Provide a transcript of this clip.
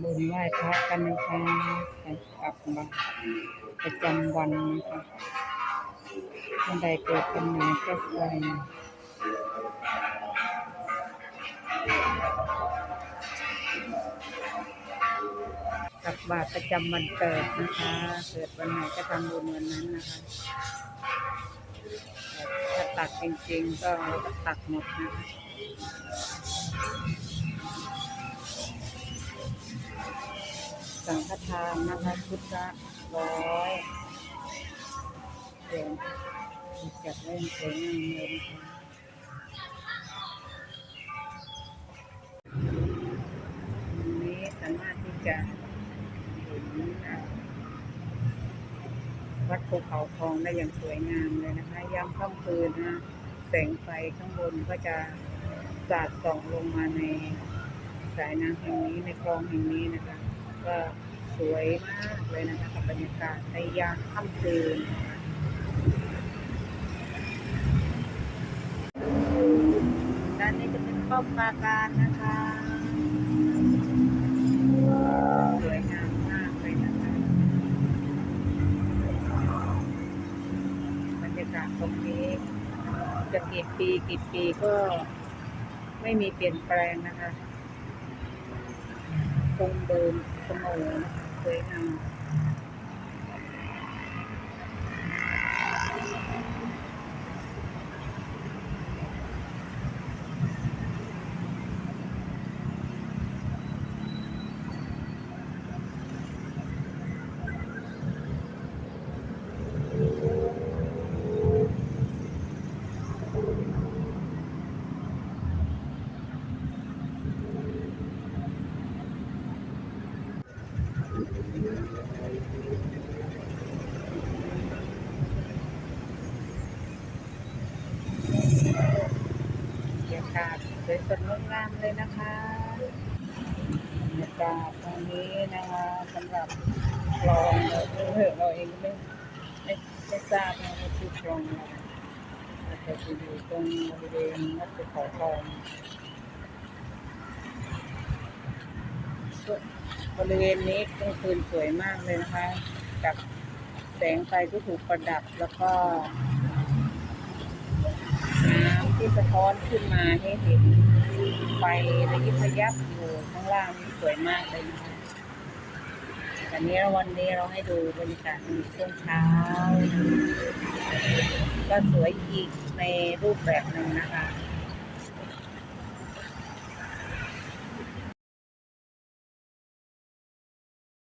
บุญไหว้พระกันนะคะไปกลับมาประจำวันนะคะวันใดเกิดเป็นไหนก็ไปตักบาตรประจำวันเกิดนะคะ เกิดวันไหนก็ทำบุญวันนั้นนะคะถ้าตักจริงๆก็ตักหมดนะคะ สังฆทานนะคะชุดละร้อยเดี๋ยวจัดเล่นสวยงามเลยนะคะวันนี้สามารถที่จะเห็นวัดภูเขาทองได้อย่างสวยงามเลยนะคะยามค่ำคืนนะแสงไฟข้างบนก็จะสาดส่องลงมาในสายน้ำแห่งนี้ในคลองแห่งนี้นะคะ ก็สวยมากเลยนะคะกับบรรยากาศในยามค่ำคืนด้านนี้จะเป็นป้อมปราการนะคะสวยงามมากเลยนะคะบรรยากาศตรงนี้ จะกี่ปีกี่ปีก็ไม่มีเปลี่ยนแปลงนะคะคงเดิม เสมอนาศสวยสดงดงามเลยนะคะบรรยากาศตรงนี้นะคะสำหรับคลองเราเออเราเองไม่ไม่ไม่ทราบนะว่าชื่อคลองอะไรอาจจะอยู่ตรงบริเวณวัดภูเขาทองบริเวณนี้กลางคืนสวยมากเลยนะคะ กับแสงไฟที่ถูกประดับแล้วก็ ที่สะท้อนขึ้นมาให้เห็นไฟระยิบระยับอยู่ข้างล่างนี่สวยมากเลยนะคะแต่นี้วันนี้เราให้ดูบรรยากาศในช่วงเช้า ก็สวยอีกในรูปแบบหนึ่งนะคะ